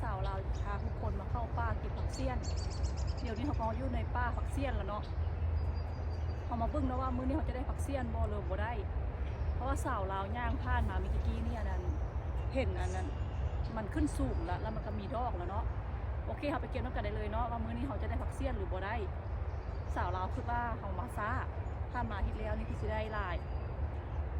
สบายดีมู่คู่ทุกคนมื้อนี้สาวเราพาทุกคนมาเข้าป่าเก็บผักเสี้ยน เดี๋ยวนี้เขาก็อยู่ในป่าผักเสี้ยนแล้วเนาะเขามาบิ่งนะว่ามื้อนี้เขาจะได้ผักเสี้ยนบ่หรือบ่ได้ เพราะว่าสาวลาย่างผ่านมาเมื่อกี้นี่อันนั้นเห็นอันนั้น มันขึ้นสูงแล้วแล้วมันก็มีดอกแล้วเนาะโอเคเขาไปเก็บน้ำกันได้เลยเนาะว่ามื้อนี้เขาจะได้ผักเสี้ยนหรือบ่ได้สาวลาคือว่าเขามาซ่าถ้ามาที่แล้วนี่คือสิได้ลาย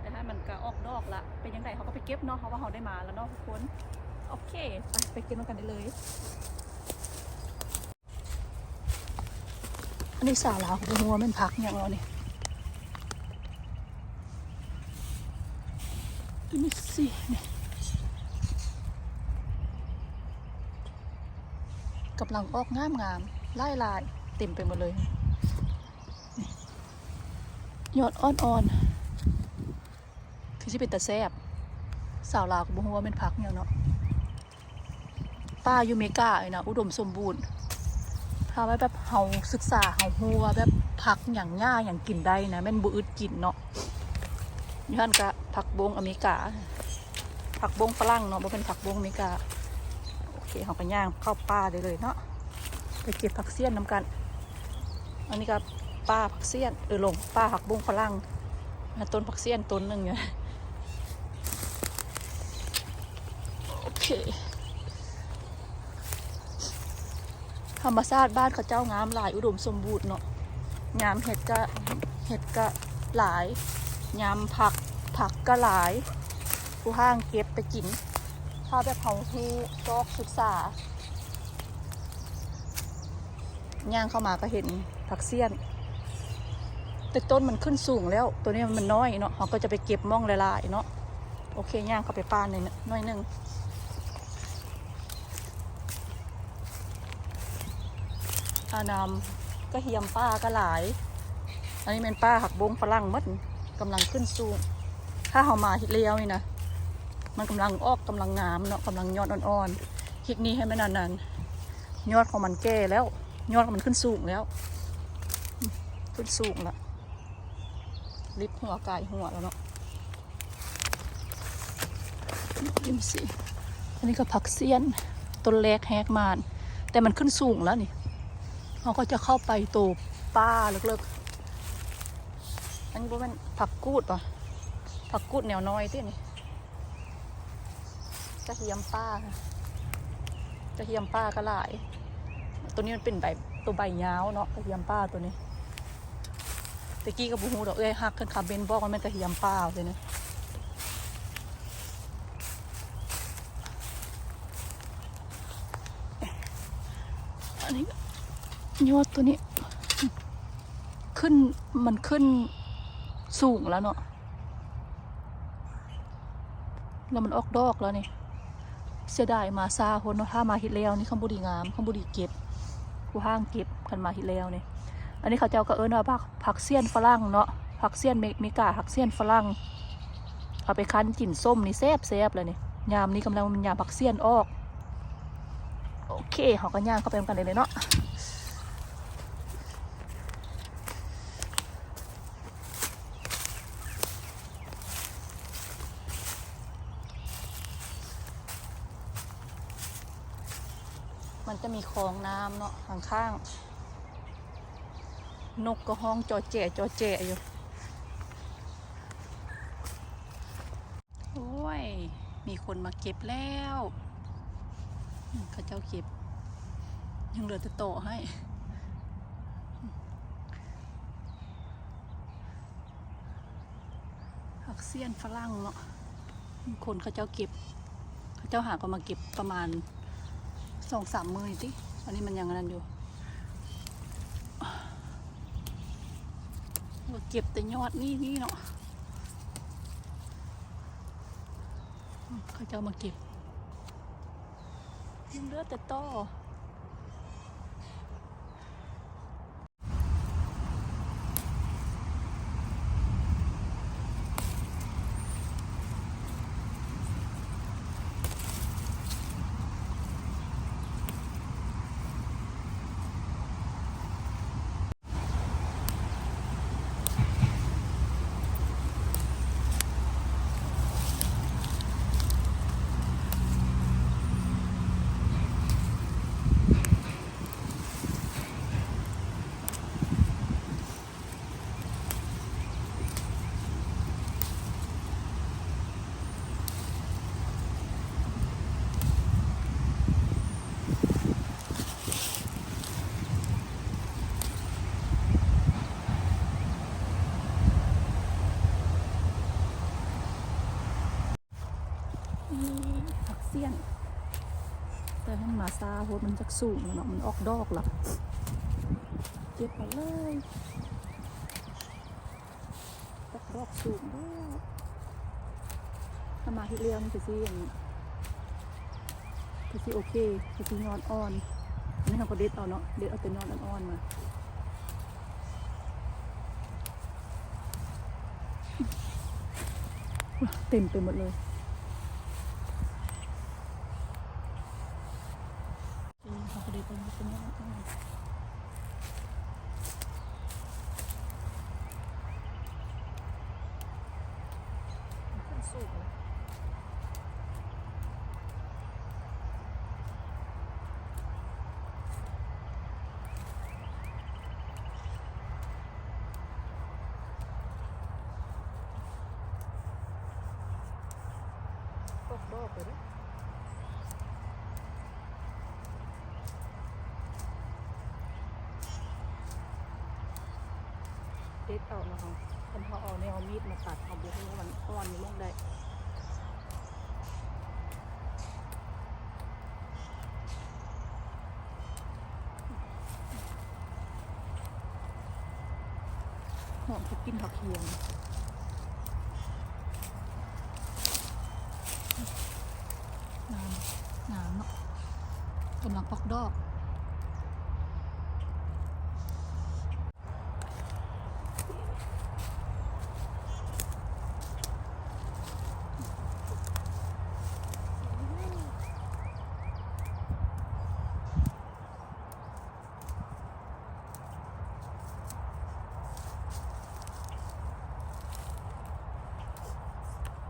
แต่ถ้มันก็ออกดอกละเป็นยังไงเขาก็ไปเก็บเนาะเพราะว่าเขาได้มาแล้วเนาะทุกคน โอเค ไปไปก็บมันกันได้เลย อันนี้สาวลาวเขาหัวามันพักอย่างเราเนี่ยอันนี้สิเนี่ยกำลังออกงามงามไล่ลายเต็มไปหมดเลยยอดอ่อนๆคือที่เป็นตะแซบสาวลาวก็บ่ฮู้ว่าเป็นผักหยังเนาะ ป้าอยู่เมกาไอ้นะอุดมสมบูรณ์ถ้าไว้แบบเฮาศึกษาเฮาฮู้ว่าแบบผักหยังหญ้าหยังกินได้นะแม่นบ่อึดกินเนาะยู่หั่นก็ผักบงอเมริกา ผักบงฝรั่งเนาะบ่เป็นผักบงอเมริกาโอเคเฮาก็ย่างเข้าป่าได้เลยเนาะไปเก็บผักเสี้ยนนํกัน อันนี้ก็ป้าผักเสี้ยนเออลงป้าผักบงฝรั่งต้นผักเสี้ยนต้นหนึ่งเนี่ยโอเค ธรรมชาติบ้านเขาเจ้างามหลายอุดมสมบูรณ์เนาะงามเห็ดก็เห็ดก็หลายงามผักผักก็หลาย ผู้ห้างเก็บไปกินถ้าแบบเขาทูซอกศึกษาย่างเข้ามาก็เห็นผักเสี้ยน แต่ต้นมันขึ้นสูงแล้ว ตัวนี้มันน้อยเนาะเขาก็จะไปเก็บม่องลายๆเนาะโอเคย่างเข้าไปป้านหน่อยนะหน่อยหนึ่ง อานามก็เฮียมป้าก็หลาย อันนี้เป็นป้าหักบงฝรั่งมัดกำลังขึ้นสูงถ้าเขามาฮิตเลี้ยวนี่นะมันกำลังออกกำลังงามเนาะกำลังยอดอ่อนๆฮิกนี้ให้ไม่นานๆยอดของมันแก่แล้ว ยอดมันขึ้นสูงแล้ว ขึ้นสูงล้วลิบหัวกายหัวแล้วเนาะยิมสิอันนี้ก็ผักเสี้ยนต้นเล็กแฮกมาน แต่มันขึ้นสูงแล้วนี่ เราก็จะเข้าไปโตป้าเลิกๆ อันนี้ว่ามันผักกูดป่ะผักกูดแนวน้อยที่นี่กระเทียมป้ากระเทียมป้าก็หลาย ตัวนี้มันเป็นใบตัวใบยาวเนาะกระเทียมป้าตัวนี้ตะกี้กับบูฮูดอกเอ้ยฮักกันคาเบนบอกว่ามันกระเทียมป้าเลยนะ อันนี้ ยอดตัวนี้ ขึ้นมันขึ้นสูงแล้วเนาะแล้วมันออกดอกแล้วนี่เสียดายมาซาคนเนาะถ้ามาฮิตแล้วนี่ข้างบุรีงามข้างบุรีเก็บผู้ห้างเก็บกันมาฮิตแล้วนี่อันนี้เขาเจ้าก็เอิ้นว่าผักผักเสี้ยนฝรั่งเนาะผักเสี้ยนเมเมกาผักเสี้ยนฝรั่งเอาไปคั้นกลิ่นส้มนี่แซ่บแซ่บเลยนี่ยามนี้กำลังมันยามผักเสี้ยนออก โอเคเขาก็ย่างเข้าไปกันเลยเนาะ มันจะมีคลองน้ำเนาะข้างๆ นกก็ห้องจอแจจอแจอยู่โอ้ย มีคนมาเก็บแล้วอืมเขาเจ้าเก็บ ยังเหลือแต่โตให้ผักเสี้ยนฝรั่งเนาะคนเขาเจ้าเก็บเขาเจ้าหาก็มาเก็บประมาณ สองสามมืออยู่ที่อันนี้มันยังนั้นอยู่เก็บแต่ยอดนี่นี่เนาะเขาจะมาเก็บยังเลือแต่ต้อ ซาเพราะมันจักสูงเนาะมันออกดอกละเก็บมาเลยออกดอกสูงแล้วถ้ามาที่เรียวนี่คือสิอย่างคือสิโอเคคือสินอนอ่อนอันนี้เราก็เด็ดเอาเนาะเด็ดเอาแต่นอนอ่อนๆมาเต็มไปหมดเลย อื มเขาก็ดีเป็ นเป็นยังไงบ้เตกดอกเลยนะเด็ดเอาคนเขาเอาเนี่ยเอามีดมาตัดเอาบุกให้มันอ่อนลงได้หอมเขากินผักเคียงน้ำน้ำเนาะกำลังปอกดอก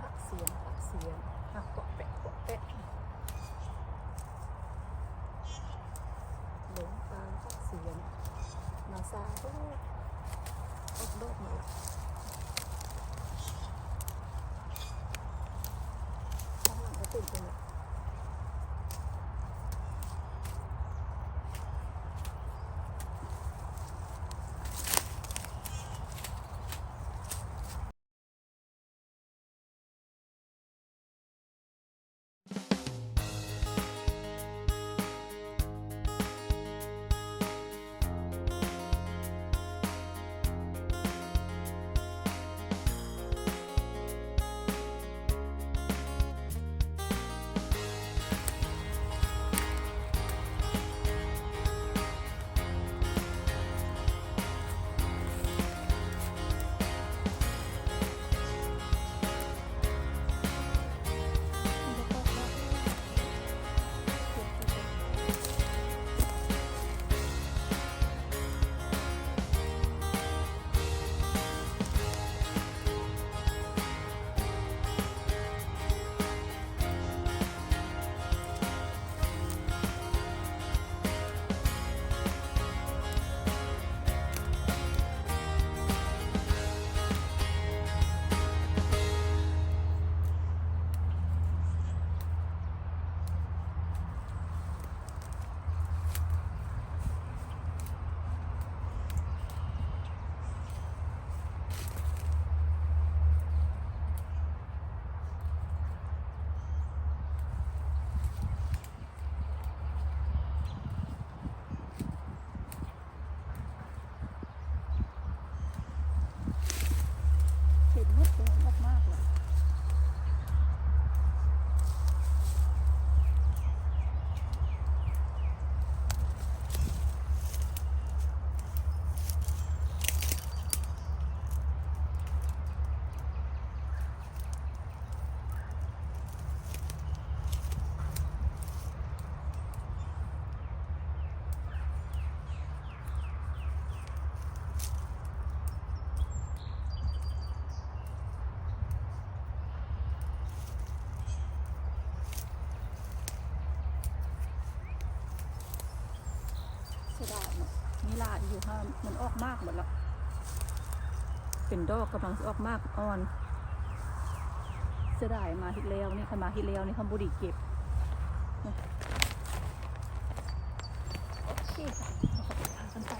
ผักเสียงผักเสียงผักเกาะแปะเกาะแปะหลงตาผักเสียงมาซาก็ออกดอกมาละ ข้าง นาะมีลาอยู่ห้ามมันออกมากหมดแล้ว เป็นดอกกำลังออกมากอ่อนเสียดายมาที่แล้วนี่ค่ะมาที่แล้วนี่ค่ะบุรีเก็บโอเคค่ะเราก็ไปทางกันไป